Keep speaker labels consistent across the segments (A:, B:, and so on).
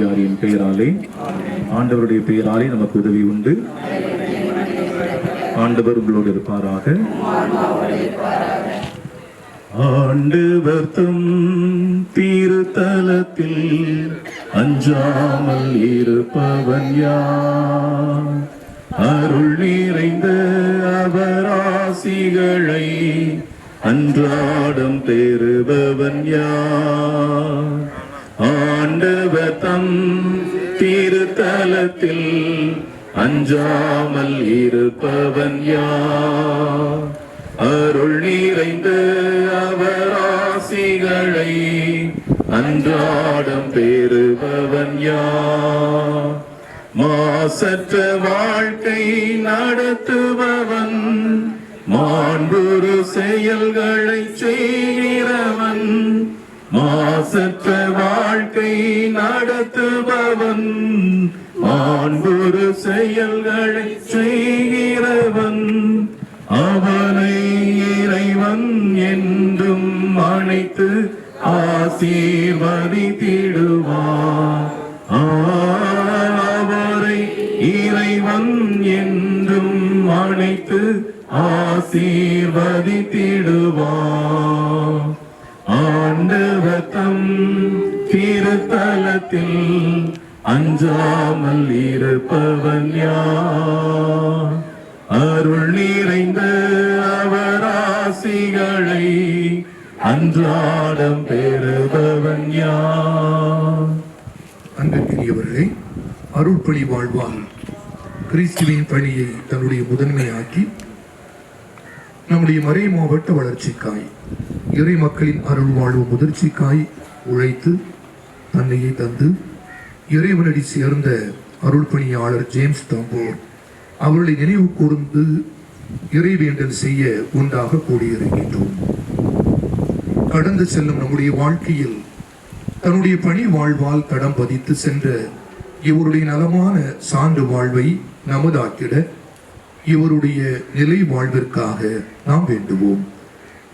A: யாரின் பெயராலே ஆண்டவருடைய பெயராலே நமக்கு உதவி உண்டு. ஆண்டவர் உங்களோடு இருப்பாராக. ஆண்டவர் தம் அஞ்சாமல் இருப்பவன் யார்? அருள் நிறைந்த அவராசிகளை அன்றாடம் பெறுபவன் யார்? ஆண்டவர் தம் திருத்தலத்தில் அஞ்சாமல் இருப்பவன் யார்? அருள் நிறைந்த அவராசிகளை அன்றாடம் பெறுபவன் யார்? மாசற்ற வாழ்க்கை நடத்துபவன் மாண்புரு செயல்களை செய்கிறவன் மாசற்ற வாழ்க்கை நடத்துபவன் மாண்புரு செயல்களை செய்கிறவன். அவனை இறைவன் என்றும் அழைத்து ஆசீர்வதித்திடுவார். அவரை இறைவன் என்றும் அழைத்து ஆசீர்வதித்திடுவார். ஆண்டவர் தீர்த்தலத்தில் அஞ்சாமல் இருப்பவன் யார்? அருள் நிறைந்த அவராசிகளை அன்றாடம் பெறுபவன் யார்?
B: அன்பிற்கினியவர்களே அருள்பணி வாழ்வால் கிறிஸ்துவின் பணியை தன்னுடைய முதன்மையாக்கி நம்முடைய மறை மாவட்ட வளர்ச்சிக்காய் இறை மக்களின் அருள் வாழ்வு முதிர்ச்சிக்காய் உழைத்து தன்னையை தந்து இறைவனடி சேர்ந்த அருள் பணியாளர் ஜேம்ஸ் தம்போர் அவர்களை நினைவு கூர்ந்து இறைவேண்டல் செய்ய உண்டாக கூடியிருக்கின்றோம். கடந்து செல்லும் நம்முடைய வாழ்க்கையில் தன்னுடைய பணி வாழ்வால் தடம் பதித்து சென்ற இவருடைய நலமான சான்று வாழ்வை நமதாக்கிட இவருடைய நிலை வாழ்விற்காக நாம் வேண்டுவோம்.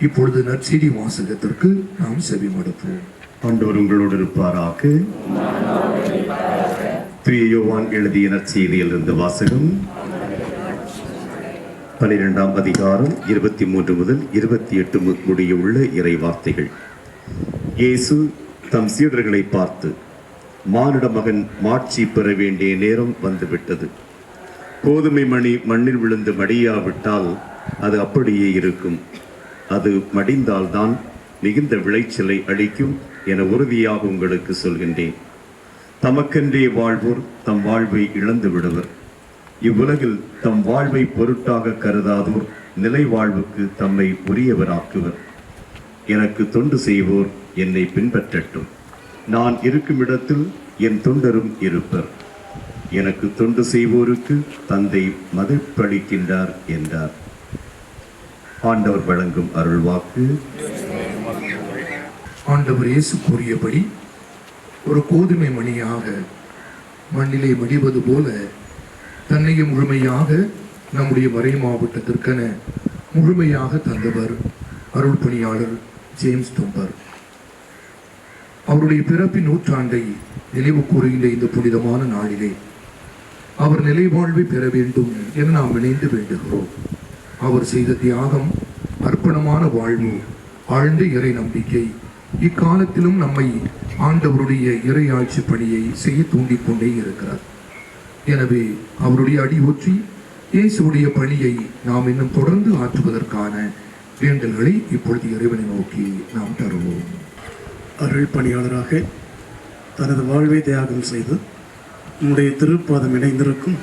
B: இப்பொழுது நற்செய்தி வாசகத்திற்கு நாம் செவிமடுப்போம்
C: ஆண்டவர் உங்களோடு இருப்பாராக. தூய யோவான் எழுதிய நற்செய்தியிலிருந்து வாசகம் பனிரெண்டாம் அதிகாரம் இருபத்தி மூன்று முதல் இருபத்தி எட்டு மு- முடிய உள்ள இறை வார்த்தைகள். இயேசு தம் சீடர்களை பார்த்து மானிட மகன் மாட்சி பெற வேண்டிய நேரம் வந்துவிட்டது. கோதுமை மணி மண்ணில் விழுந்து மடியாவிட்டால் அது அப்படியே இருக்கும். அது மடிந்தால்தான் மிகுந்த விளைச்சலை அளிக்கும் என உறுதியாக உங்களுக்கு சொல்கின்றேன். தமக்கென்றே வாழ்வோர் தம் வாழ்வை இழந்து விடுவர். இவ்வுலகில் தம் வாழ்வை பொருட்டாக கருதாதோர் நிலை வாழ்வுக்கு தம்மை உரியவராக்குவர். எனக்கு தொண்டு செய்வோர் என்னை பின்பற்றட்டும். நான் இருக்கும் இடத்தில் என் தொண்டரும் இருப்பர். எனக்கு தொண்டு செய்வோருக்கு தந்தை மதிப்பளிக்கின்றார் என்றார். ஆண்டவர் வழங்கும் அருள்வாக்கு.
B: ஆண்டவர் இயேசு கூறியபடி ஒரு கோதுமை மணியாக மண்ணிலே மடிவது போல தன்னையும் முழுமையாக நம்முடைய மறை மாவட்டத்திற்கென முழுமையாக தந்தவர் அருள் பணியாளர் ஜேம்ஸ் தொம்பர். அவருடைய பிறப்பின் நூற்றாண்டை நினைவு கூறுகின்ற இந்த புனிதமான நாளிலே அவர் நிலைவாழ்வை பெற வேண்டும் என நாம் இணைந்து வேண்டுகிறோம். அவர் செய்த தியாகம் அர்ப்பணமான வாழ்வு ஆழ்ந்த இறை நம்பிக்கை. இக்காலத்திலும் நம்மை ஆண்டவருடைய இறை ஆட்சி பணியை செய்ய தூண்டிக் கொண்டே இருக்கிறார். எனவே அவருடைய அடி ஒற்றி இயேசுடைய பணியை நாம் இன்னும் தொடர்ந்து ஆற்றுவதற்கான வேண்டல்களை இப்பொழுது இறைவனை நோக்கி நாம் தருவோம்.
D: அருள் பணியாளராக தனது வாழ்வை தியாகம் செய்து உம்முடைய திருப்பாதம் இணைந்திருக்கும்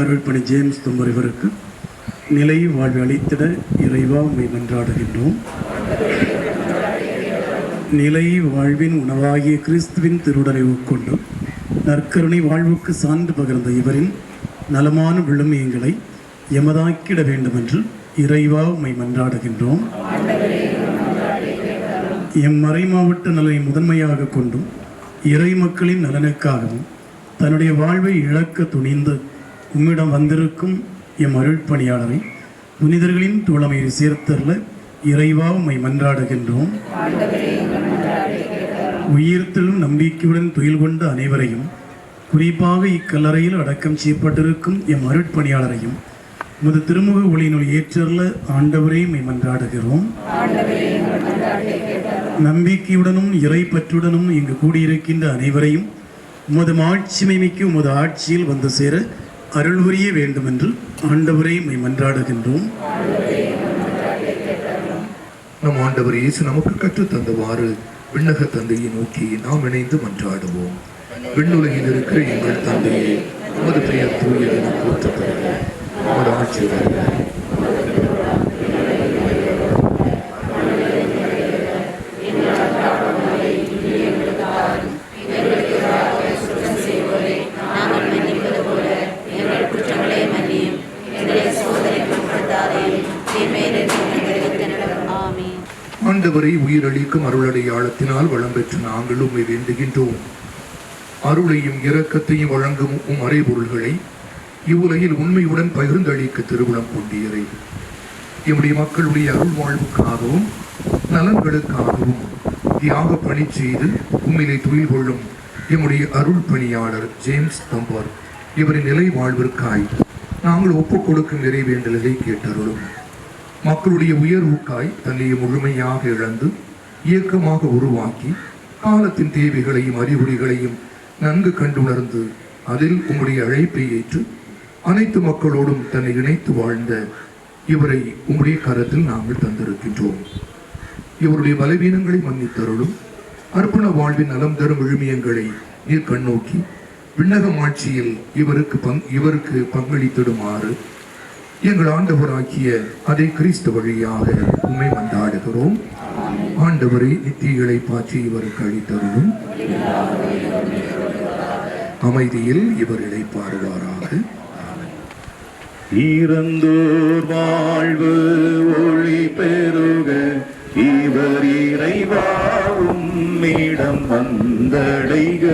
D: அருள் பணி ஜேம்ஸ் தும்பர் இவருக்கு நிலை வாழ்வு அளித்திட இறைவா உண்மை மன்றாடுகின்றோம். நிலை வாழ்வின் உணவாகிய கிறிஸ்துவின் திருடரை உட்கொண்டும் நற்கருணை வாழ்வுக்கு சான்று பகிர்ந்த இவரின் நலமான விழுமியங்களை எமதாக்கிட வேண்டுமென்று இறைவா உம்மை மன்றாடுகின்றோம். எம் மறை மாவட்ட நலனை முதன்மையாக கொண்டும் இறை மக்களின் நலனுக்காகவும் தன்னுடைய வாழ்வை இழக்க துணிந்து உம்மிடம் வந்திருக்கும் எம் அருட்பணியாளரை புனிதர்களின் தோழமையை சேர்த்தருள இறைவா உம்மை மன்றாடுகின்றோம். உயிர்த்தலும் நம்பிக்கையுடன் துயில் கொண்ட அனைவரையும் குறிப்பாக இக்கல்லறையில் அடக்கம் செய்யப்பட்டிருக்கும் எம் அருட்பணியாளரையும் உமது திருமுக ஒளியினுள் ஏற்றல்ல ஆண்டவரையும் மை மன்றாடுகிறோம். நம்பிக்கையுடனும் இறைப்பற்றுடனும் இங்கு கூடியிருக்கின்ற அனைவரையும் உமது மாட்சிமை மிக்க உமது ஆட்சியில் வந்து சேர அருள் புரிய வேண்டும் என்று ஆண்டவரை மை மன்றாடுகின்றோம்.
B: நம் ஆண்டவர் இயேசு நமக்கு கற்றுத் தந்தவாறு விண்ணக தந்தையை நோக்கி நாம் இணைந்து மன்றாடுவோம். விண்ணுலகில் இருக்கிற எங்கள் தந்தையை உமது பெயர் தூயது என போற்றப்படுக உமது ஆட்சி வருக ஆண்டவரை உயிரளிக்கும் அருளடையாளத்தினால் வளம் பெற்று நாங்கள் உண்மை வேண்டுகின்றோம். அருளையும் இரக்கத்தையும் வழங்கும் உம் அறைபொருள்களை இவ்வுலகில் உண்மையுடன் பகிர்ந்தளிக்க திருவிழம் கொண்டீரை எம்முடைய மக்களுடைய அருள் வாழ்வுக்காகவும் நலன்களுக்காகவும் தியாக பணி செய்து உண்மையிலே துயில் கொள்ளும் எம்முடைய அருள் பணியாளர் ஜேம்ஸ் தம்பர் இவரின் நிலை வாழ்விற்காய் நாங்கள் ஒப்புக் கொடுக்கும் நிறைவேண்டலை கேட்டருளும். மக்களுடைய உயர்வுக்காய் தன்னை முழுமையாக இழந்து இயக்கமாக உருவாக்கி காலத்தின் தேவைகளையும் அறிகுறிகளையும் நன்கு கண்டுணர்ந்து அதில் உம்முடைய அழைப்பை ஏற்று அனைத்து மக்களோடும் தன்னை இணைத்து வாழ்ந்த இவரை உம்முடைய கரத்தில் நாங்கள் தந்திருக்கின்றோம். இவருடைய பலவீனங்களை மன்னித்தருளும். அர்ப்பண வாழ்வின் நலம் தரும் விழுமியங்களை நீர் கண்ணோக்கி விண்ணகம் ஆட்சியில் இவருக்கு பங் இவருக்கு பங்களித்திடுமாறு எங்கள் ஆண்டவராகிய அதை கிறிஸ்து வழியாக உண்மை மன்றாடுகிறோம். ஆண்டவரை நித்திகளை பாய்ச்சி இவருக்கு அளித்தருளும். அமைதியில் இவர் இளைப்பாறுவாராக
A: இறந்தோர் வாழ்வு ஒளி பெருக இவர் இறைவாவும் இடம் வந்தடைக.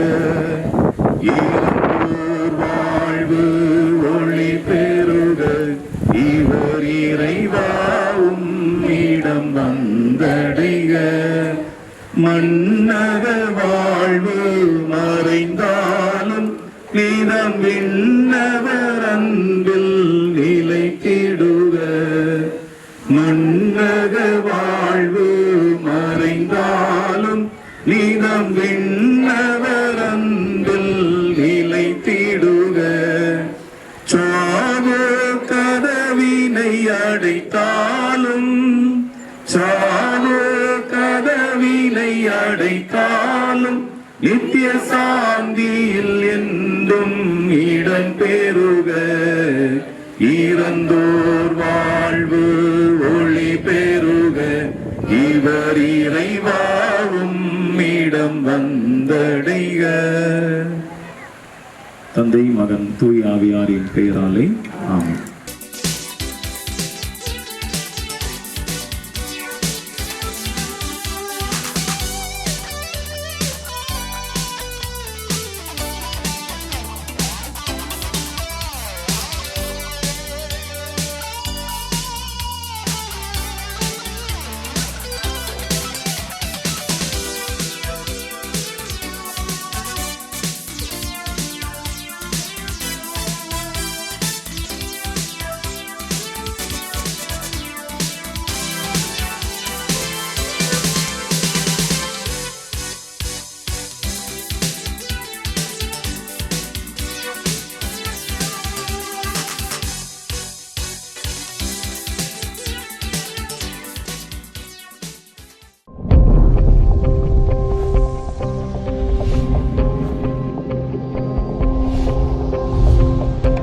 A: விண்ணவர் அன்பில் நிலை கெடுக மன்னக வாழ்வு மறைந்தாலும் நிலம் விண்ணவர் அன்பில் நிலை நிலைத்திடுக சாவு கதவினை அடைத்தாலும் சாவு கதவினை அடைத்தாலும் நித்திய சாந்தியில் என்றும் இடம் பெறுக. இறந்தோர் வாழ்வு ஒளி பெறுக. இவர் இறைவாவும் இடம் வந்தடைக.
E: தந்தை மகன் தூய் ஆவியாரின் பெயராலே ஆமாம்